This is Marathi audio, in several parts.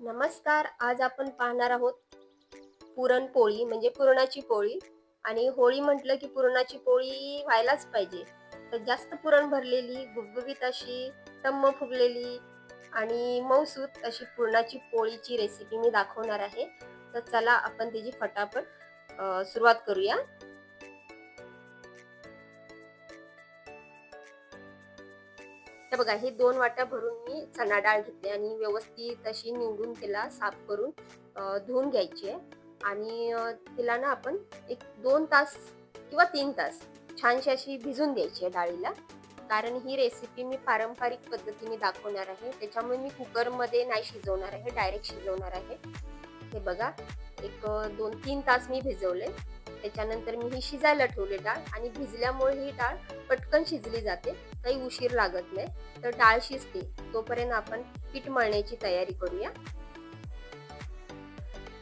नमस्कार आज आपण पाहणार आहोत पुरणपोळी म्हणजे पुरणाची पोळी. आणि होळी म्हटलं की पुरणाची पोळी व्हायलाच पाहिजे. तर जास्त पुरण भरलेली गुबगुबीत अशी टम्म फुगलेली आणि मौसूत अशी पुरणाची पोळीची रेसिपी मी दाखवणार आहे. तर चला आपण त्याची फटाफट सुरुवात करूया. बघा हे दोन वाट्या भरून मी चणा डाळ घेतली आणि व्यवस्थित अशी निवडून तिला साफ करून धुवून घ्यायची आहे. आणि तिला ना आपण एक दोन तास किंवा तीन तास छानशी अशी भिजून द्यायची आहे डाळीला. कारण ही रेसिपी मी पारंपरिक पद्धतीने दाखवणार आहे. त्याच्यामुळे मी कुकरमध्ये नाही शिजवणार आहे डायरेक्ट शिजवणार आहे. हे बघा एक दोन तीन तास मी भिजवले. त्याच्यानंतर मी ही शिजायला ठेवले डाळ आणि भिजल्यामुळे ही डाळ पटकन शिजली जाते. काही उशीर लागत नाही. तर डाळ शिजते. तोपर्यंत आपण पीठ मळण्याची तयारी करूया.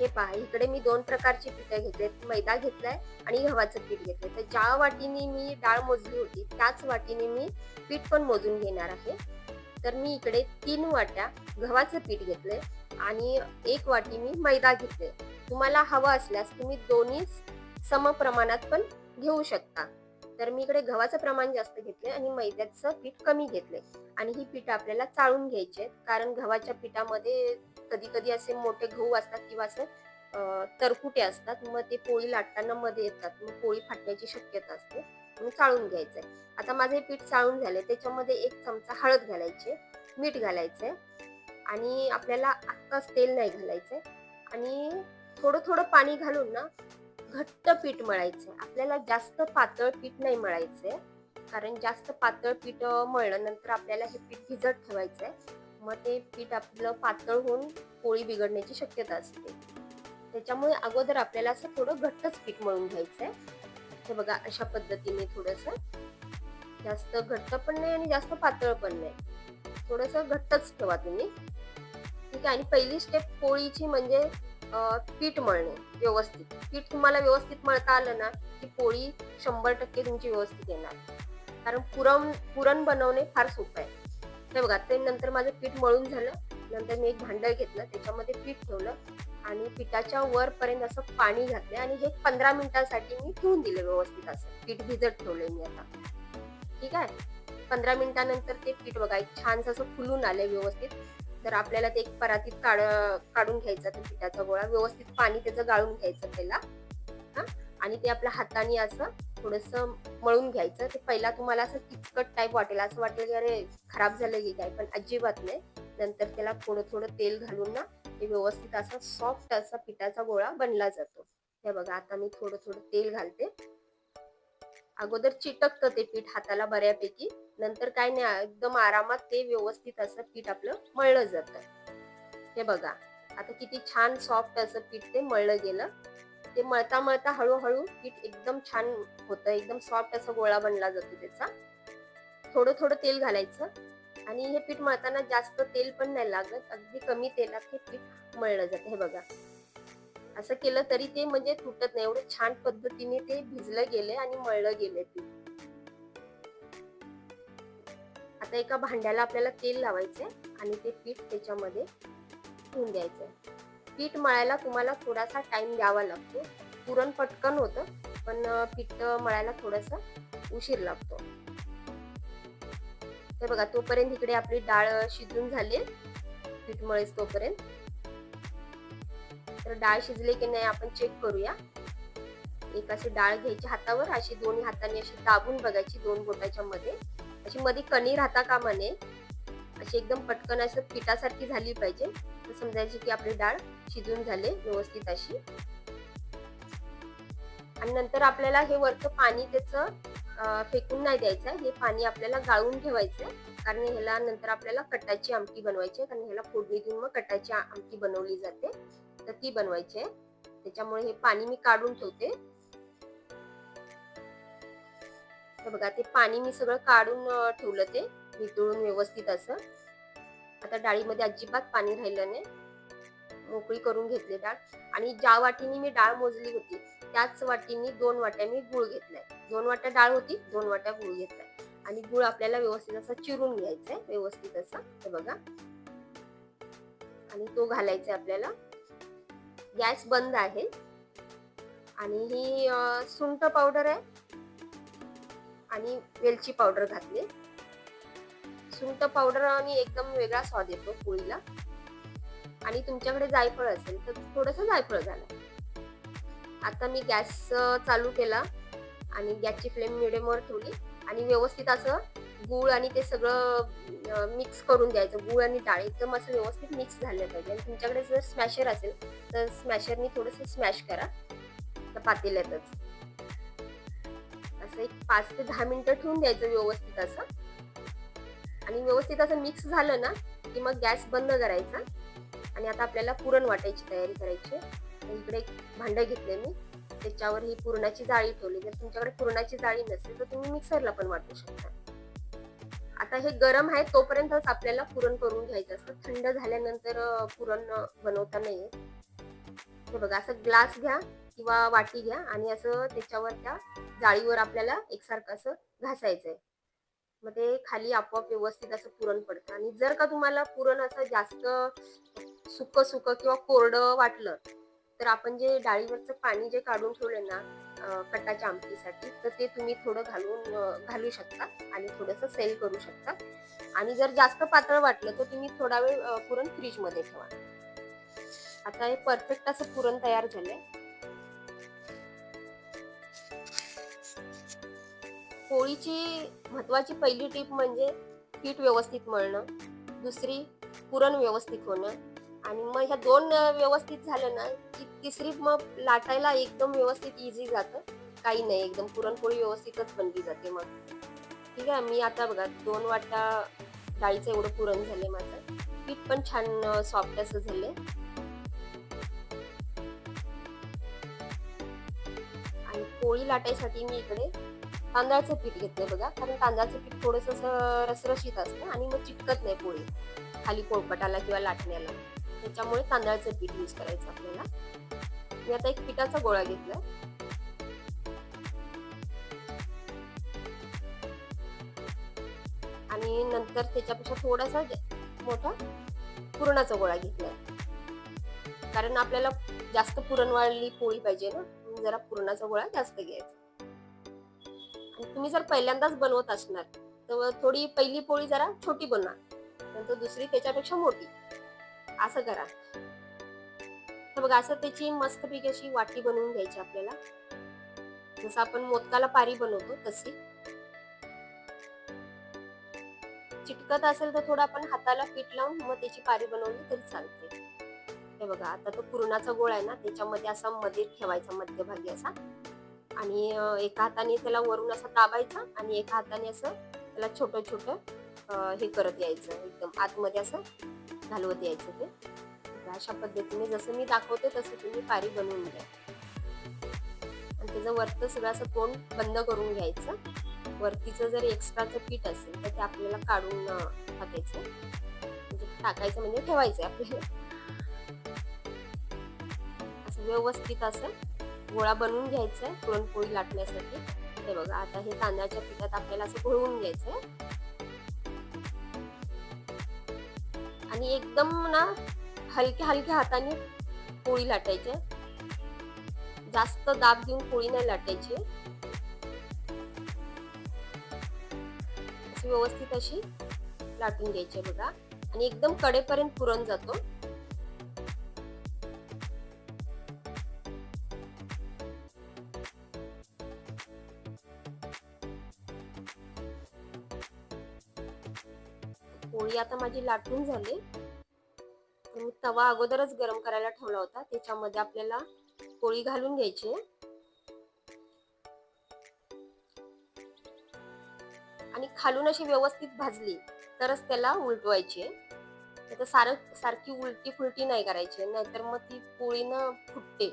हे पहा इकडे मी दोन प्रकारचे पीठ घेतले मैदा घेतलाय आणि गव्हाचं पीठ घेतलंय. तर ज्या वाटीने मी डाळ मोजली होती त्याच वाटीने मी पीठ पण मोजून घेणार आहे. तर मी इकडे तीन वाट्या गव्हाचं पीठ घेतलंय आणि एक वाटी मी मैदा घेतले तुम्हाला हवं असल्यास तुम्ही दोन्ही सम प्रमाणात पण घेऊ शकता. तर मी इकडे गव्हाचं प्रमाण जास्त घेतले आणि मैद्याचं पीठ कमी घेतले आणि ही पीठ आपल्याला चाळून घ्यायचे आहेत. कारण गव्हाच्या पिठामध्ये कधी कधी असे मोठे गहू असतात किंवा असे तरकुटे असतात. मग ते पोळी लाटताना मध्ये येतात. मग पोळी फाटण्याची शक्यता असते. म्हणून चाळून घ्यायचंय. आता माझे पीठ चाळून झाले त्याच्यामध्ये एक चमचा हळद घालायचे मीठ घालायचंय. आणि आपल्याला आत्ताच तेल नाही घालायचंय. आणि थोडं थोडं पाणी घालून ना घट्ट पीठ मळायचं. आपल्याला जास्त पातळ पीठ नाही मळायचंय कारण जास्त पातळ पीठ मळलं मळल्यानंतर आपल्याला हे पीठ भिजत ठेवायचंय मग ते पीठ आपलं पातळ होऊन पोळी बिघडण्याची शक्यता असते. त्याच्यामुळे अगोदर आपल्याला असं थोडं घट्टच पीठ मळून घ्यायचंय. हे बघा अशा पद्धतीने थोडस. जास्त घट्ट पण नाही आणि जास्त पातळ पण नाही. थोडस घट्टच ठेवा तुम्ही. ठीक आहे आणि पहिली स्टेप पोळीची म्हणजे पीठ मळणे व्यवस्थित. पीठ तुम्हाला व्यवस्थित मळता आलं ना की पोळी शंभर टक्के तुमची व्यवस्थित येणार. कारण पुरण पुरण बनवणे फार सोपं आहे. हे बघा ते नंतर माझं पीठ मळून झालं. नंतर मी एक भांडं घेतलं त्याच्यामध्ये पीठ ठेवलं आणि पिठाच्या वरपर्यंत असं पाणी घातलं आणि हे पंधरा मिनिटांसाठी मी ठेवून दिले व्यवस्थित असं. पीठ भिजत ठेवलंय मी आता. ठीक आहे? पंधरा मिनिटानंतर ते पीठ बघा एक छान असं फुलून आले व्यवस्थित. तर आपल्याला ते एक परातीत काढ काढून घ्यायचं ते पिठाचा गोळा. व्यवस्थित पाणी त्याचं गाळून घ्यायचं पहिला हा? आणि ते आपल्या हाताने असं थोडस मळून घ्यायचं. ते पहिला तुम्हाला असं किचकट टाईप वाटेल. असं वाटेल की अरे खराब झालं की काय? पण अजिबात नाही. नंतर त्याला थोडं थोडं तेल घालून ना ते व्यवस्थित असा सॉफ्ट असा पिठाचा गोळा बनला जातो. हे बघा आता मी थोडं थोडं तेल घालते. अगोदर चिटकतं ते पीठ हाताला बऱ्यापैकी. नंतर काय नाही एकदम आरामात ते व्यवस्थित असं पीठ आपलं मळलं जातं. हे बघा आता किती छान सॉफ्ट असं पीठ ते मळलं गेलं. ते मळता मळता हळूहळू पीठ एकदम छान होतं एकदम सॉफ्ट असा गोळा बनला जातो त्याचा. थोडं थोडं तेल घालायचं आणि हे पीठ मळताना जास्त तेल पण नाही लागत अगदी कमी तेलात हे पीठ मळलं जातं. हे बघा. असं केलं तरी ते म्हणजे तुटत नाही. एवढं छान पद्धतीने ते भिजलं गेले आणि मळलं गेले पीठ आता एका भांड्याला आपल्याला तेल लावायचंय आणि ते पीठ त्याच्यामध्ये ठेवून द्यायचंय. पीठ मळायला तुम्हाला थोडासा टाइम द्यावा लागतो. पुरण पटकन होतं पण पीठ मळायला थोडासा उशीर लागतो. हे बघा तोपर्यंत इकडे आपली डाळ शिजून झाली पीठ मळेस तोपर्यंत. तर डाळ शिजले की नाही आपण चेक करूया. एक अशी डाळ घ्यायची हातावर अशी दोन्ही हाताने अशी दाबून बघायची दोन बोटाच्या मध्ये. अशी मध्ये कणी राहता कामा नये. अशी एकदम पटकन असं पिठासारखी झाली पाहिजे. तर समजायची की आपली डाळ शिजून झाले व्यवस्थित अशी. आणि नंतर आपल्याला हे वरचं पाणी त्याचं फेकून नाही द्यायचं हे पाणी आपल्याला गाळून ठेवायचं कारण ह्याला नंतर आपल्याला कटाची आमटी बनवायची आहे. कारण ह्याला फोडणी देऊन मग कटाची आमटी बनवली जाते. तर ती बनवायची आहे. त्याच्यामुळे हे पाणी मी काढून ठेवते. बघा ते पाणी मी सगळं काढून ठेवलं ते. वितळून व्यवस्थित असं. आता डाळीमध्ये अजिबात पाणी राहिलं नाही. मोकळी करून घेतली डाळ. आणि ज्या वाटीने मी डाळ मोजली होती त्याच वाटीने दोन वाट्या मी गुळ घेतलाय. दोन वाट्या डाळ होती दोन वाट्या गुळ घेतलाय. आणि गुळ आपल्याला व्यवस्थित असं चिरून घ्यायचंय. व्यवस्थित असं. हे बघा. आणि तो घालायचा आपल्याला. गॅस बंद आहे. आणि ही सुंठ पावडर आहे. आणि वेलची पावडर घातली. सुंठ पावडर आणि एकदम वेगळा स्वाद येतो पोळीला. आणि तुमच्याकडे जायफळ असेल तर थोडस जायफळ घाला. आता मी गॅस चालू केला. आणि गॅसची फ्लेम मिडियमवर ठेवली. आणि व्यवस्थित असं गूळ आणि ते सगळं मिक्स करून द्यायचं. गूळ आणि डाळ एकदम असं व्यवस्थित मिक्स झालं पाहिजे. आणि तुमच्याकडे जर स्मॅशर असेल तर स्मॅशरनी थोडंसं स्मॅश करा. त्या पातेल्यातच. असं एक पाच ते दहा मिनिटं ठेवून द्यायचं व्यवस्थित असं. आणि व्यवस्थित असं मिक्स झालं ना की मग गॅस बंद करायचा. आणि आता आपल्याला पुरण वाटायची तयारी करायची इकडे एक भांडं घेतले मी. त्याच्यावर ही पुरणाची जाळी ठेवली. जर तुमच्याकडे पुरणाची जाळी नसेल तर तुम्ही मिक्सरला पण वाटू शकता. आता हे गरम आहे तोपर्यंतच आपल्याला पुरण करून घ्यायचं असतं. थंड झाल्यानंतर पुरण बनवता नाहीये हे बघा असं ग्लास घ्या किंवा वाटी घ्या आणि असं त्याच्यावर त्या जाळीवर आपल्याला एकसारखं असं घासायचंय. मग ते खाली आपोआप व्यवस्थित असं पुरण पडतं. आणि जर का तुम्हाला पुरण असं जास्त सुक सुक किंवा कोरडं वाटलं तर आपण जे डाळीवरचं पाणी जे काढून ठेवले ना कटाच्या आमटीसाठी तर ते तुम्ही थोडं घालून घालू शकता आणि थोडंसं सेल करू शकता. आणि जर जास्त पातळ वाटलं तर तुम्ही थोडा वेळ पुरण फ्रीजमध्ये ठेवा. आता हे परफेक्ट असं पुरण तयार झालंय. पोळीची महत्वाची पहिली टीप म्हणजे पीठ व्यवस्थित मळणं. दुसरी पुरण व्यवस्थित होणं. आणि मग ह्या दोन व्यवस्थित झालं ना की तिसरी मग लाटायला एकदम व्यवस्थित इझी जातं. काही नाही एकदम पुरणपोळी व्यवस्थितच बनली जाते मग. ठीक आहे मी आता बघा दोन वाटा डाळीचं एवढं पुरण झाले माझं. पीठ पण छान सॉफ्ट असं झालंय. आणि पोळी लाटायसाठी मी इकडे तांदळाचं पीठ घेतलंय बघा. कारण तांदळाचं पीठ थोडंसं असं रसरशीत असतं आणि मग चिटकत नाही पोळी. खाली पोळपटाला किंवा लाटण्याला. त्याच्यामुळे तांदळाचं पीठ यूज करायचं आपल्याला. मी आता एक पिठाचा गोळा घेतलाय. आणि नंतर त्याच्यापेक्षा थोडासा मोठा पुरणाचा गोळा घेतलाय. कारण आपल्याला जास्त पुरणवाळली पोळी पाहिजे ना जरा पुरणाचा गोळा जास्त घ्यायचा. आणि तुम्ही जर पहिल्यांदाच बनवत असणार तर थोडी पहिली पोळी जरा छोटी बनवा. नंतर दुसरी त्याच्यापेक्षा मोठी. असं करा. तर बघा असं त्याची मस्तपैकी अशी वाटी बनवून घ्यायची आपल्याला. जसं आपण मोदकाला पारी बनवतो तशी. चिटकत असेल तर थोडं आपण हाताला पीठ लावून मग त्याची पारी बनवली तरी चालते. हे बघा आता तो पुरणाचा गोळा आहे ना त्याच्यामध्ये असा मध्ये ठेवायचा मध्यभागी असा. आणि एका हाताने त्याला वरून असा दाबायचा आणि एका हाताने असं त्याला छोटं छोटं हे करत यायचं एकदम आतमध्ये असं. घालवत यायचं ते. अशा पद्धतीने जसं मी दाखवते तसं तुम्ही पारी बनवून घ्या. आणि त्याचं वरतं सगळं असं तोंड बंद करून घ्यायचं. वरतीचं जर एक्स्ट्राचं पीठ असेल तर ते आपल्याला काढून टाकायचं. म्हणजे टाकायचं म्हणजे ठेवायचं आपल्याला. असं व्यवस्थित असं गोळा बनवून घ्यायचा आहे पुरणपोळी लाटण्यासाठी. हे बघा आता हे तांदळाच्या पिठात आपल्याला असं घोळवून घ्यायचं आणि एकदम ना हलक्या हलक्या हाताने पोळी लाटायची. जास्त दाब देऊन पोळी नाही लाटायची. व्यवस्थित अशी लाटून घ्यायची बघा. आणि एकदम कडेपर्यंत पुरण जातो. पोळी आता माझी लाटून झाली. मी तवा अगोदरच गरम करायला ठेवला होता. त्याच्यामध्ये आपल्याला पोळी घालून घ्यायची. आणि खालून अशी व्यवस्थित भाजली तरच त्याला उलटवायची. आहे सार सारखी उलटी फुलटी नाही करायची. नाहीतर मग ती पोळी ना फुटते.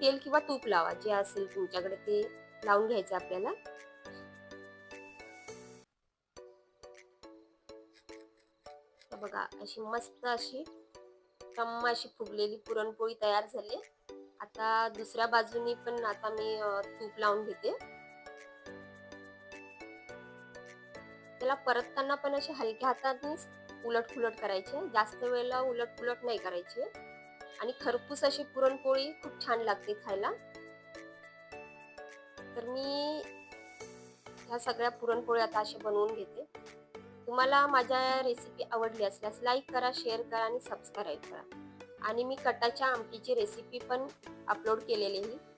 तेल किंवा तूप लावा. जे असेल तुमच्याकडे ते लावून घ्यायचं आपल्याला. अशी मस्त अशी टम्म अशी फुगलेली पुरणपोळी तयार झाली. आता दुसऱ्या बाजूनी पण आता मी तूप लावून घेते. त्याला परतताना पण अशी हलक्या हाताने उलट फुलट करायचे. जास्त वेळेला उलट फुलट नाही करायचे. आणि खरपूस अशी पुरणपोळी खूप छान लागते खायला. तर मी ह्या सगळ्या पुरणपोळ्या आता असे बनवून घेते. तुम्हाला माझ्या रेसिपी आवडली असल्यास लाईक करा शेअर करा आणि सबस्क्राईब करा. आणि मी कटाच्या आमटीची रेसिपी पण अपलोड केलेली आहे.